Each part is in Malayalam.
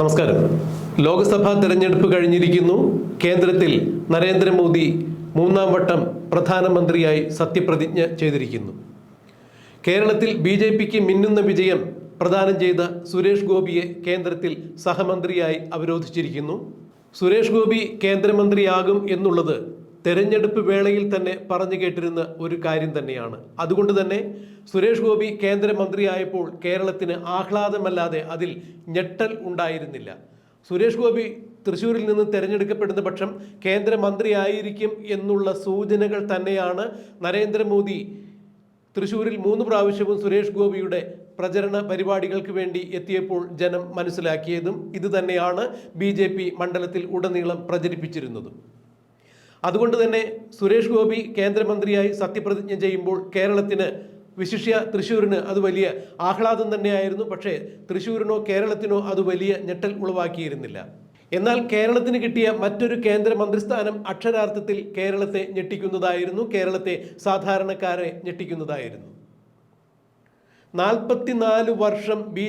നമസ്കാരം. ലോക്സഭാ തെരഞ്ഞെടുപ്പ് കഴിഞ്ഞിരിക്കുന്നു. കേന്ദ്രത്തിൽ നരേന്ദ്രമോദി മൂന്നാം വട്ടം പ്രധാനമന്ത്രിയായി സത്യപ്രതിജ്ഞ ചെയ്തിരിക്കുന്നു. കേരളത്തിൽ ബി ജെ പിക്ക് മിന്നുന്ന വിജയം പ്രദാനം ചെയ്ത സുരേഷ് ഗോപിയെ കേന്ദ്രത്തിൽ സഹമന്ത്രിയായി അവരോധിച്ചിരിക്കുന്നു. സുരേഷ് ഗോപി കേന്ദ്രമന്ത്രിയാകും എന്നുള്ളത് തെരഞ്ഞെടുപ്പ് വേളയിൽ തന്നെ പറഞ്ഞു കേട്ടിരുന്ന ഒരു കാര്യം തന്നെയാണ്. അതുകൊണ്ട് തന്നെ സുരേഷ് ഗോപി കേന്ദ്രമന്ത്രിയായപ്പോൾ കേരളത്തിന് ആഹ്ലാദമല്ലാതെ അതിൽ ഞെട്ടൽ ഉണ്ടായിരുന്നില്ല. സുരേഷ് ഗോപി തൃശ്ശൂരിൽ നിന്ന് തിരഞ്ഞെടുക്കപ്പെടുന്ന പക്ഷം കേന്ദ്രമന്ത്രിയായിരിക്കും എന്നുള്ള സൂചനകൾ തന്നെയാണ് നരേന്ദ്രമോദി തൃശ്ശൂരിൽ മൂന്ന് പ്രാവശ്യവും സുരേഷ് ഗോപിയുടെ പ്രചരണ പരിപാടികൾക്ക് വേണ്ടി എത്തിയപ്പോൾ ജനം മനസ്സിലാക്കിയതും ഇതുതന്നെയാണ് ബി മണ്ഡലത്തിൽ ഉടനീളം പ്രചരിപ്പിച്ചിരുന്നതും. അതുകൊണ്ട് തന്നെ സുരേഷ് ഗോപി കേന്ദ്രമന്ത്രിയായി സത്യപ്രതിജ്ഞ ചെയ്യുമ്പോൾ കേരളത്തിന് വിശിഷ്യ തൃശ്ശൂരിന് അത് വലിയ ആഹ്ലാദം തന്നെയായിരുന്നു. പക്ഷേ തൃശ്ശൂരിനോ കേരളത്തിനോ അത് വലിയ ഞെട്ടൽ ഉളവാക്കിയിരുന്നില്ല. എന്നാൽ കേരളത്തിന് കിട്ടിയ മറ്റൊരു കേന്ദ്ര മന്ത്രിസ്ഥാനം അക്ഷരാർത്ഥത്തിൽ കേരളത്തെ ഞെട്ടിക്കുന്നതായിരുന്നു. കേരളത്തെ സാധാരണക്കാരെ ഞെട്ടിക്കുന്നതായിരുന്നു. നാൽപ്പത്തിനാല് വർഷം ബി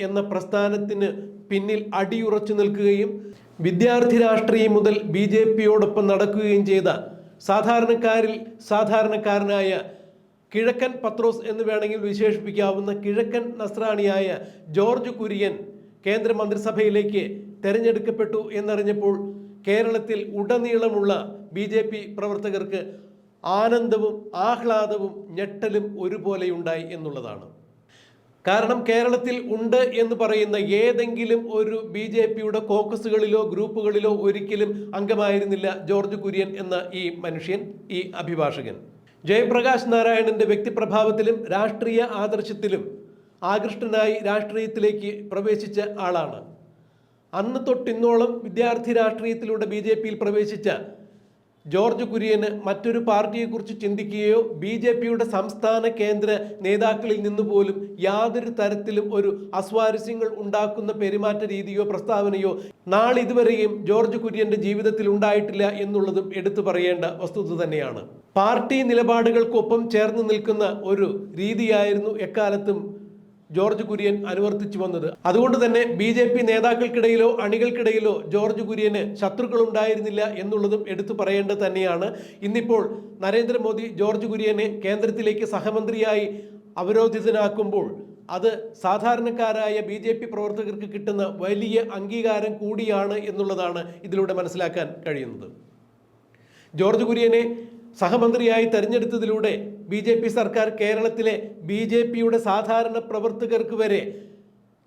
എന്ന പ്രസ്ഥാനത്തിന് പിന്നിൽ അടിയുറച്ചു നിൽക്കുകയും വിദ്യാർത്ഥി രാഷ്ട്രീയം മുതൽ ബി ജെ പിയോടൊപ്പം നടക്കുകയും ചെയ്ത സാധാരണക്കാരിൽ സാധാരണക്കാരനായ കിഴക്കൻ പത്രോസ് എന്ന് വേണമെങ്കിൽ വിശേഷിപ്പിക്കാവുന്ന കിഴക്കൻ നസ്രാണിയായ ജോർജ് കുര്യൻ കേന്ദ്രമന്ത്രിസഭയിലേക്ക് തെരഞ്ഞെടുക്കപ്പെട്ടു എന്നറിഞ്ഞപ്പോൾ കേരളത്തിൽ ഉടനീളമുള്ള ബി ജെ പി പ്രവർത്തകർക്ക് ആനന്ദവും ആഹ്ലാദവും ഞെട്ടലും ഒരുപോലെയുണ്ടായി എന്നുള്ളതാണ്. കാരണം കേരളത്തിൽ ഉണ്ട് എന്ന് പറയുന്ന ഏതെങ്കിലും ഒരു ബി ജെ പിയുടെ കോക്കസുകളിലോ ഗ്രൂപ്പുകളിലോ ഒരിക്കലും അംഗമായിരുന്നില്ല ജോർജ് കുര്യൻ എന്ന ഈ മനുഷ്യൻ ഈ അഭിഭാഷകൻ. ജയപ്രകാശ് നാരായണന്റെ വ്യക്തിപ്രഭാവത്തിലും രാഷ്ട്രീയ ആദർശത്തിലും ആകൃഷ്ടനായി രാഷ്ട്രീയത്തിലേക്ക് പ്രവേശിച്ച ആളാണ്. അന്ന് തൊട്ടിന്നോളം വിദ്യാർത്ഥി രാഷ്ട്രീയത്തിലൂടെ ബി പ്രവേശിച്ച ജോർജ് കുര്യന് മറ്റൊരു പാർട്ടിയെക്കുറിച്ച് ചിന്തിക്കുകയോ ബി ജെ പിയുടെ സംസ്ഥാന കേന്ദ്ര നേതാക്കളിൽ നിന്ന് പോലും യാതൊരു തരത്തിലും ഒരു അസ്വാരസ്യങ്ങൾ ഉണ്ടാക്കുന്ന പെരുമാറ്റ രീതിയോ പ്രസ്താവനയോ നാളിതുവരെയും ജോർജ് കുര്യന്റെ ജീവിതത്തിൽ ഉണ്ടായിട്ടില്ല എന്നുള്ളതും എടുത്തു പറയേണ്ട വസ്തുത തന്നെയാണ്. പാർട്ടി നിലപാടുകൾക്കൊപ്പം ചേർന്ന് നിൽക്കുന്ന ഒരു രീതിയായിരുന്നു എക്കാലത്തും ജോർജ് കുര്യൻ അനുവർത്തിച്ചു വന്നത്. അതുകൊണ്ട് തന്നെ ബി ജെ പി നേതാക്കൾക്കിടയിലോ അണികൾക്കിടയിലോ ജോർജ് കുര്യന് ശത്രുക്കൾ ഉണ്ടായിരുന്നില്ല എന്നുള്ളതും എടുത്തു പറയേണ്ടത് തന്നെയാണ്. ഇന്നിപ്പോൾ നരേന്ദ്രമോദി ജോർജ് കുര്യനെ കേന്ദ്രത്തിലേക്ക് സഹമന്ത്രിയായി അവരോധിതനാക്കുമ്പോൾ അത് സാധാരണക്കാരായ ബി ജെ പി പ്രവർത്തകർക്ക് കിട്ടുന്ന വലിയ അംഗീകാരം കൂടിയാണ് എന്നുള്ളതാണ് ഇതിലൂടെ മനസ്സിലാക്കാൻ കഴിയുന്നത്. ജോർജ് കുര്യനെ സഹമന്ത്രിയായി തെരഞ്ഞെടുത്തതിലൂടെ ബി ജെ പി സർക്കാർ കേരളത്തിലെ ബി ജെ പിയുടെ സാധാരണ പ്രവർത്തകർക്ക് വരെ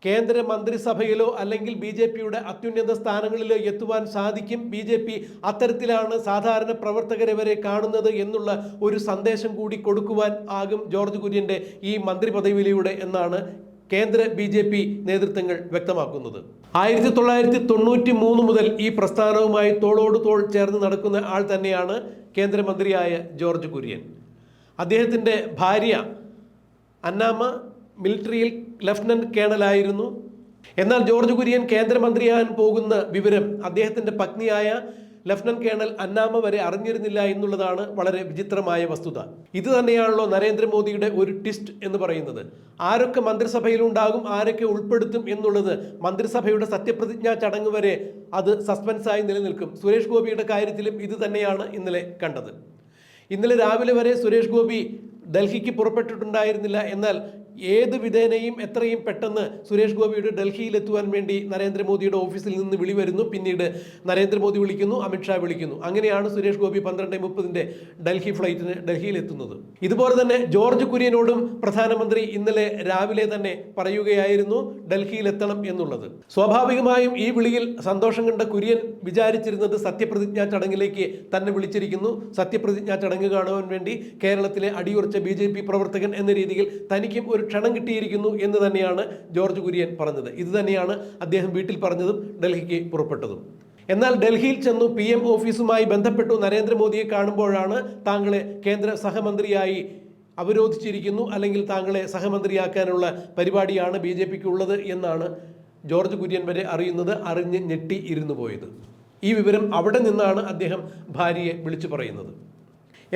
കേന്ദ്ര മന്ത്രിസഭയിലോ അല്ലെങ്കിൽ ബി ജെ പിയുടെ അത്യുന്നത സ്ഥാനങ്ങളിലോ എത്തുവാൻ സാധിക്കും. ബി ജെ പി അത്തരത്തിലാണ് സാധാരണ പ്രവർത്തകരെ വരെ കാണുന്നത് എന്നുള്ള ഒരു സന്ദേശം കൂടി കൊടുക്കുവാൻ ആകും ജോർജ് കുര്യന്റെ ഈ മന്ത്രി പദവിയിലൂടെ എന്നാണ് കേന്ദ്ര ബി ജെ പി നേതൃത്വങ്ങൾ വ്യക്തമാക്കുന്നത്. ആയിരത്തി തൊള്ളായിരത്തി തൊണ്ണൂറ്റി മൂന്ന് മുതൽ ഈ പ്രസ്ഥാനവുമായി തോളോട് തോൾ ചേർന്ന് നടക്കുന്ന ആൾ തന്നെയാണ് കേന്ദ്രമന്ത്രിയായ ജോർജ് കുര്യൻ. അദ്ദേഹത്തിന്റെ ഭാര്യ അന്നാമ മിലിറ്ററിയിൽ ലഫ്റ്റനന്റ് കേണലായിരുന്നു. എന്നാൽ ജോർജ് കുര്യൻ കേന്ദ്രമന്ത്രിയാകാൻ പോകുന്ന വിവരം അദ്ദേഹത്തിന്റെ പത്നിയായ ലഫ്റ്റനന്റ് കേണൽ അന്നാമ വരെ അറിഞ്ഞിരുന്നില്ല എന്നുള്ളതാണ് വളരെ വിചിത്രമായ വസ്തുത. ഇത് തന്നെയാണല്ലോ നരേന്ദ്രമോദിയുടെ ഒരു ട്വിസ്റ്റ് എന്ന് പറയുന്നത്. ആരൊക്കെ മന്ത്രിസഭയിലുണ്ടാകും ആരൊക്കെ ഉൾപ്പെടുത്തും എന്നുള്ളത് മന്ത്രിസഭയുടെ സത്യപ്രതിജ്ഞാ ചടങ്ങ് വരെ അത് സസ്പെൻസായി നിലനിൽക്കും. സുരേഷ് ഗോപിയുടെ കാര്യത്തിലും ഇത് തന്നെയാണ് ഇന്നലെ കണ്ടത്. ഇന്നലെ രാവിലെ വരെ സുരേഷ് ഗോപി ഡൽഹിക്ക് പുറപ്പെട്ടിട്ടുണ്ടായിരുന്നില്ല എന്നാൽ ഏത് വിധേനയും എത്രയും പെട്ടെന്ന് സുരേഷ് ഗോപിയുടെ ഡൽഹിയിലെത്തുവാൻ വേണ്ടി നരേന്ദ്രമോദിയുടെ ഓഫീസിൽ നിന്ന് വിളി വരുന്നു പിന്നീട് നരേന്ദ്രമോദി വിളിക്കുന്നു അമിത്ഷാ വിളിക്കുന്നു. അങ്ങനെയാണ് സുരേഷ് ഗോപി പന്ത്രണ്ട് മുപ്പതിന്റെ ഡൽഹി ഫ്ലൈറ്റിന് ഡൽഹിയിൽ എത്തുന്നത് ഇതുപോലെ തന്നെ ജോർജ് കുര്യനോടും പ്രധാനമന്ത്രി ഇന്നലെ രാവിലെ തന്നെ പറയുകയായിരുന്നു ഡൽഹിയിൽ എത്തണം എന്നുള്ളത്. സ്വാഭാവികമായും ഈ വിളിയിൽ സന്തോഷം കണ്ട കുര്യൻ വിചാരിച്ചിരുന്നത് സത്യപ്രതിജ്ഞാ ചടങ്ങിലേക്ക് തന്നെ വിളിച്ചിരിക്കുന്നു. സത്യപ്രതിജ്ഞാ ചടങ്ങ് കാണുവാൻ വേണ്ടി കേരളത്തിലെ അടിയുറച്ച ബി പ്രവർത്തകൻ എന്ന രീതിയിൽ തനിക്കും ഒരു ക്ഷണം കിട്ടിയിരിക്കുന്നു എന്ന് തന്നെയാണ് ജോർജ് കുര്യൻ പറഞ്ഞത്. ഇത് തന്നെയാണ് അദ്ദേഹം വീട്ടിൽ പറഞ്ഞതും ഡൽഹിക്ക് പുറപ്പെട്ടതും. എന്നാൽ ഡൽഹിയിൽ ചെന്നു പി എം ഓഫീസുമായി ബന്ധപ്പെട്ടു നരേന്ദ്രമോദിയെ കാണുമ്പോഴാണ് താങ്കളെ കേന്ദ്ര സഹമന്ത്രിയായി അവരോധിച്ചിരിക്കുന്നു അല്ലെങ്കിൽ താങ്കളെ സഹമന്ത്രിയാക്കാനുള്ള പരിപാടിയാണ് ബി ജെ പിക്ക് ഉള്ളത് എന്നാണ് ജോർജ് കുര്യൻ വരെ അറിയുന്നത് അറിഞ്ഞ് ഞെട്ടി ഇരുന്നു പോയത്. ഈ വിവരം അവിടെ നിന്നാണ് അദ്ദേഹം ഭാര്യയെ വിളിച്ചു പറയുന്നത്.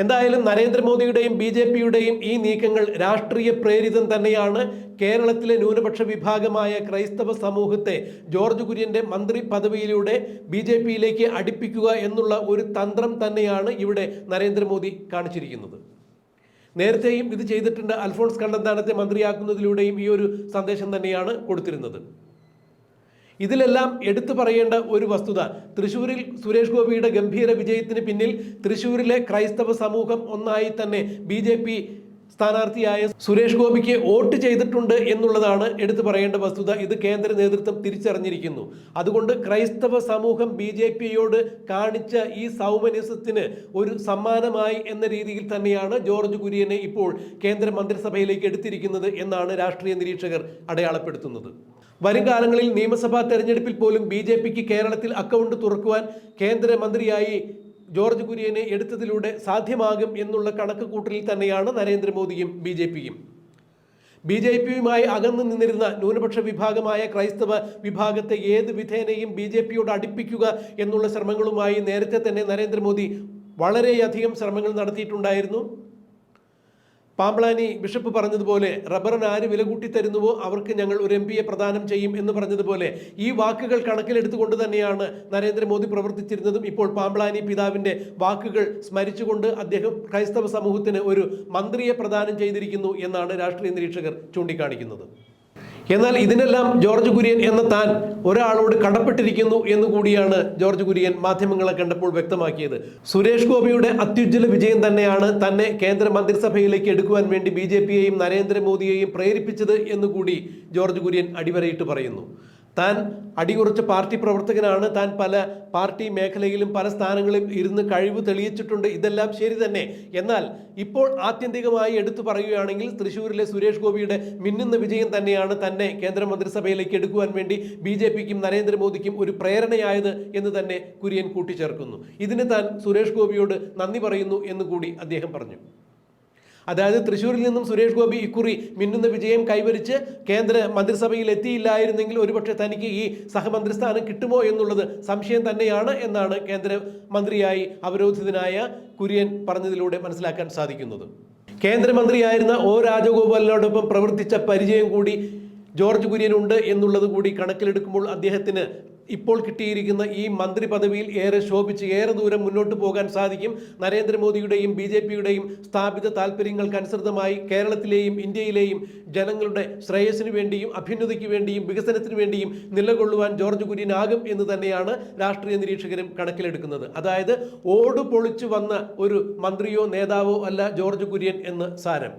എന്തായാലും നരേന്ദ്രമോദിയുടെയും ബി ജെ പിയുടെയും ഈ നീക്കങ്ങൾ രാഷ്ട്രീയ പ്രേരിതം തന്നെയാണ്. കേരളത്തിലെ ന്യൂനപക്ഷ വിഭാഗമായ ക്രൈസ്തവ സമൂഹത്തെ ജോർജ് കുര്യന്റെ മന്ത്രി പദവിയിലൂടെ ബി ജെ പിയിലേക്ക് അടുപ്പിക്കുക എന്നുള്ള ഒരു തന്ത്രം തന്നെയാണ് ഇവിടെ നരേന്ദ്രമോദി കാണിച്ചിരിക്കുന്നത്. നേരത്തെയും ഇത് ചെയ്തിട്ടുണ്ട് അൽഫോൺസ് കണ്ണന്താനത്തെ മന്ത്രിയാക്കുന്നതിലൂടെയും ഈ ഒരു സന്ദേശം തന്നെയാണ് കൊടുത്തിരുന്നത്. ഇതിലെല്ലാം എടുത്തു പറയേണ്ട ഒരു വസ്തുത. തൃശ്ശൂരിൽ സുരേഷ് ഗോപിയുടെ ഗംഭീര വിജയത്തിന് പിന്നിൽ തൃശ്ശൂരിലെ ക്രൈസ്തവ സമൂഹം ഒന്നായി തന്നെ. ബി സ്ഥാനാർത്ഥിയായ സുരേഷ് ഗോപിക്ക് വോട്ട് ചെയ്തിട്ടുണ്ട് എന്നുള്ളതാണ് എടുത്തു പറയേണ്ട വസ്തുത. ഇത് കേന്ദ്ര നേതൃത്വം തിരിച്ചറിഞ്ഞിരിക്കുന്നു. അതുകൊണ്ട് ക്രൈസ്തവ സമൂഹം ബി ജെ പിയോട് കാണിച്ച ഈ സൗമനസ്യത്തിന് ഒരു സമ്മാനമായി എന്ന രീതിയിൽ തന്നെയാണ് ജോർജ് കുര്യനെ ഇപ്പോൾ കേന്ദ്ര മന്ത്രിസഭയിലേക്ക് എടുത്തിരിക്കുന്നത് എന്നാണ് രാഷ്ട്രീയ നിരീക്ഷകർ അടയാളപ്പെടുത്തുന്നത്. വരും കാലങ്ങളിൽ നിയമസഭാ തെരഞ്ഞെടുപ്പിൽ പോലും ബി ജെ പിക്ക് കേരളത്തിൽ അക്കൗണ്ട് തുറക്കുവാൻ കേന്ദ്രമന്ത്രിയായി ജോർജ് കുര്യനെ എടുത്തതിലൂടെ സാധ്യമാകും എന്നുള്ള കണക്ക് കൂട്ടലിൽ തന്നെയാണ് നരേന്ദ്രമോദിയും ബി ജെ പിയും. ബി ജെ പിയുമായി അകന്നു നിന്നിരുന്ന ന്യൂനപക്ഷ വിഭാഗമായ ക്രൈസ്തവ വിഭാഗത്തെ ഏത് വിധേനയും ബി ജെ പിയോട് അടുപ്പിക്കുക എന്നുള്ള ശ്രമങ്ങളുമായി നേരത്തെ തന്നെ നരേന്ദ്രമോദി വളരെയധികം ശ്രമങ്ങൾ നടത്തിയിട്ടുണ്ടായിരുന്നു. പാമ്പ്ലാനി ബിഷപ്പ് പറഞ്ഞതുപോലെ റബ്ബറിന് ആര് വില കൂട്ടി തരുന്നുവോ അവർക്ക് ഞങ്ങൾ ഒരു എം പിയെ പ്രദാനം ചെയ്യും എന്ന് പറഞ്ഞതുപോലെ ഈ വാക്കുകൾ കണക്കിലെടുത്തുകൊണ്ട് തന്നെയാണ് നരേന്ദ്രമോദി പ്രവർത്തിച്ചിരുന്നതും. ഇപ്പോൾ പാമ്പ്ളാനി പിതാവിന്റെ വാക്കുകൾ സ്മരിച്ചുകൊണ്ട് അദ്ദേഹം ക്രൈസ്തവ സമൂഹത്തിന് ഒരു മന്ത്രിയെ പ്രദാനം ചെയ്തിരിക്കുന്നു എന്നാണ് രാഷ്ട്രീയ നിരീക്ഷകർ ചൂണ്ടിക്കാണിക്കുന്നത്. എന്നാൽ ഇതിനെല്ലാം ജോർജ് കുര്യൻ എന്ന താൻ ഒരാളോട് കടപ്പെട്ടിരിക്കുന്നു എന്ന് കൂടിയാണ് ജോർജ് കുര്യൻ മാധ്യമങ്ങളെ കണ്ടപ്പോൾ വ്യക്തമാക്കിയത്. സുരേഷ് ഗോപിയുടെ അത്യുജ്വല വിജയം തന്നെയാണ് തന്നെ കേന്ദ്ര മന്ത്രിസഭയിലേക്ക് എടുക്കുവാൻ വേണ്ടി ബി ജെ പിയെയും നരേന്ദ്രമോദിയെയും പ്രേരിപ്പിച്ചത് എന്നുകൂടി ജോർജ് കുര്യൻ അടിവരയിട്ട് പറയുന്നു. താൻ അടികുറച്ച പാർട്ടി പ്രവർത്തകനാണ്. താൻ പല പാർട്ടി മേഖലയിലും പല സ്ഥാനങ്ങളിലും ഇരുന്ന് കഴിവ് തെളിയിച്ചിട്ടുണ്ട്. ഇതെല്ലാം ശരി തന്നെ. എന്നാൽ ഇപ്പോൾ ആത്യന്തികമായി എടുത്തു പറയുകയാണെങ്കിൽ തൃശ്ശൂരിലെ സുരേഷ് ഗോപിയുടെ മിന്നുന്ന വിജയം തന്നെയാണ് തന്നെ കേന്ദ്രമന്ത്രിസഭയിലേക്ക് എടുക്കുവാൻ വേണ്ടി ബി ജെ പിക്കും നരേന്ദ്രമോദിക്കും ഒരു പ്രേരണയായത് എന്ന് തന്നെ കുര്യൻ കൂട്ടിച്ചേർക്കുന്നു. ഇതിന് താൻ സുരേഷ് ഗോപിയോട് നന്ദി പറയുന്നു എന്ന് കൂടി അദ്ദേഹം പറഞ്ഞു. അതായത് തൃശ്ശൂരിൽ നിന്നും സുരേഷ് ഗോപി ഇക്കുറി മിന്നുന്ന വിജയം കൈവരിച്ച് കേന്ദ്ര മന്ത്രിസഭയിൽ എത്തിയില്ലായിരുന്നെങ്കിൽ ഒരുപക്ഷെ തനിക്ക് ഈ സഹമന്ത്രിസ്ഥാനം കിട്ടുമോ എന്നുള്ളത് സംശയം തന്നെയാണ് എന്നാണ് കേന്ദ്ര മന്ത്രിയായി അവരോധിതനായ കുര്യൻ പറഞ്ഞതിലൂടെ മനസ്സിലാക്കാൻ സാധിക്കുന്നത്. കേന്ദ്രമന്ത്രിയായിരുന്ന ഒ രാജഗോപാലിനോടൊപ്പം പ്രവർത്തിച്ച പരിചയം കൂടി ജോർജ് കുര്യനുണ്ട് എന്നുള്ളത് കൂടി കണക്കിലെടുക്കുമ്പോൾ അദ്ദേഹത്തിന് ഇപ്പോൾ കിട്ടിയിരിക്കുന്ന ഈ മന്ത്രി പദവിയിൽ ഏറെ ശോഭിച്ച് ഏറെ ദൂരം മുന്നോട്ട് പോകാൻ സാധിക്കും. നരേന്ദ്രമോദിയുടെയും ബി ജെ പിയുടെയും സ്ഥാപിത താല്പര്യങ്ങൾക്കനുസൃതമായി കേരളത്തിലെയും ഇന്ത്യയിലെയും ജനങ്ങളുടെ ശ്രേയസ്സിന് വേണ്ടിയും അഭ്യുന്നതിക്ക് വേണ്ടിയും വികസനത്തിന് വേണ്ടിയും നിലകൊള്ളുവാൻ ജോർജ് കുര്യനാകും എന്ന് തന്നെയാണ് രാഷ്ട്രീയ നിരീക്ഷകരും കണക്കിലെടുക്കുന്നത്. അതായത് ഓട് പൊളിച്ചു വന്ന ഒരു മന്ത്രിയോ നേതാവോ അല്ല ജോർജ് കുര്യൻ എന്ന് സാരം.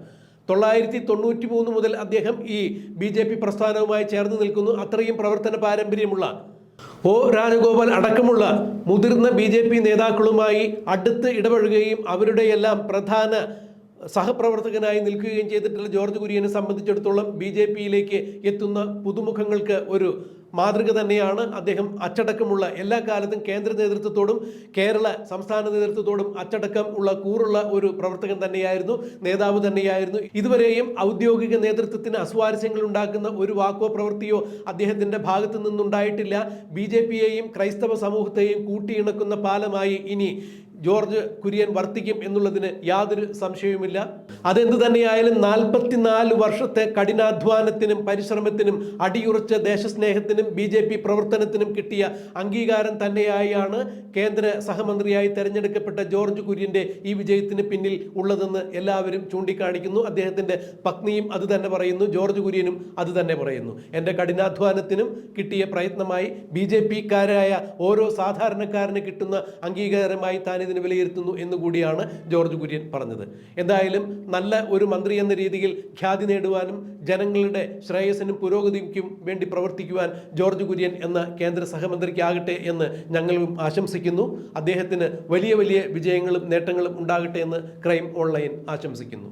തൊള്ളായിരത്തി തൊണ്ണൂറ്റി മൂന്ന് മുതൽ അദ്ദേഹം ഈ ബി ജെ പി പ്രസ്ഥാനവുമായി ചേർന്ന് നിൽക്കുന്നു. അത്രയും പ്രവർത്തന പാരമ്പര്യമുള്ള ഒ രാജഗോപാൽ അടക്കമുള്ള മുതിർന്ന ബി ജെ പി നേതാക്കളുമായി അടുത്ത് ഇടപഴകുകയും അവരുടെയെല്ലാം പ്രധാന സഹപ്രവർത്തകനായി നിൽക്കുകയും ചെയ്തിട്ടുള്ള ജോർജ് കുര്യനെ സംബന്ധിച്ചിടത്തോളം ബി ജെ പിയിലേക്ക് എത്തുന്ന പുതുമുഖങ്ങൾക്ക് ഒരു മാതൃക തന്നെയാണ്. അദ്ദേഹം അച്ചടക്കമുള്ള എല്ലാ കാലത്തും കേന്ദ്ര നേതൃത്വത്തോടും കേരള സംസ്ഥാന നേതൃത്വത്തോടും അച്ചടക്കം ഉള്ള കൂറുള്ള ഒരു പ്രവർത്തകൻ തന്നെയായിരുന്നു നേതാവ് തന്നെയായിരുന്നു. ഇതുവരെയും ഔദ്യോഗിക നേതൃത്വത്തിന് അസ്വാരസ്യങ്ങൾ ഉണ്ടാക്കുന്ന ഒരു വാക്കോ പ്രവൃത്തിയോ അദ്ദേഹത്തിന്റെ ഭാഗത്തു നിന്നുണ്ടായിട്ടില്ല. ബി ജെ പിയെയും ക്രൈസ്തവ സമൂഹത്തെയും കൂട്ടിയിണക്കുന്ന പാലമായി ഇനി ജോർജ് കുര്യൻ വർത്തിക്കും എന്നുള്ളതിന് യാതൊരു സംശയവുമില്ല. അതെന്ത് തന്നെയായാലും നാൽപ്പത്തിനാല് വർഷത്തെ കഠിനാധ്വാനത്തിനും പരിശ്രമത്തിനും അടിയുറച്ച ദേശസ്നേഹത്തിനും ബി ജെ പി പ്രവർത്തനത്തിനും കിട്ടിയ അംഗീകാരം തന്നെയായാണ് കേന്ദ്ര സഹമന്ത്രിയായി തെരഞ്ഞെടുക്കപ്പെട്ട ജോർജ് കുര്യന്റെ ഈ വിജയത്തിന് പിന്നിൽ ഉള്ളതെന്ന് എല്ലാവരും ചൂണ്ടിക്കാണിക്കുന്നു. അദ്ദേഹത്തിന്റെ പത്നിയും അത് തന്നെ പറയുന്നു ജോർജ് കുര്യനും അത് തന്നെ പറയുന്നു. എന്റെ കഠിനാധ്വാനത്തിനും കിട്ടിയ പ്രയത്നമായി ബി ജെ പിക്കാരായ ഓരോ സാധാരണക്കാരന് കിട്ടുന്ന അംഗീകാരമായി താൻ ഇതിന് വിലയിരുത്തുന്നു എന്ന് കൂടിയാണ് ജോർജ് കുര്യൻ പറഞ്ഞത്. എന്തായാലും നല്ല ഒരു മന്ത്രി എന്ന രീതിയിൽ ഖ്യാതി നേടുവാനും ജനങ്ങളുടെ ശ്രേയസ്സിനും പുരോഗതിക്കും വേണ്ടി പ്രവർത്തിക്കുവാൻ ജോർജ് കുര്യൻ എന്ന കേന്ദ്ര സഹമന്ത്രിക്കാകട്ടെ എന്ന് ഞങ്ങളും ആശംസിക്കുന്നു. അദ്ദേഹത്തിന് വലിയ വലിയ വിജയങ്ങളും നേട്ടങ്ങളും ഉണ്ടാകട്ടെ എന്ന് ക്രൈം ഓൺലൈൻ ആശംസിക്കുന്നു.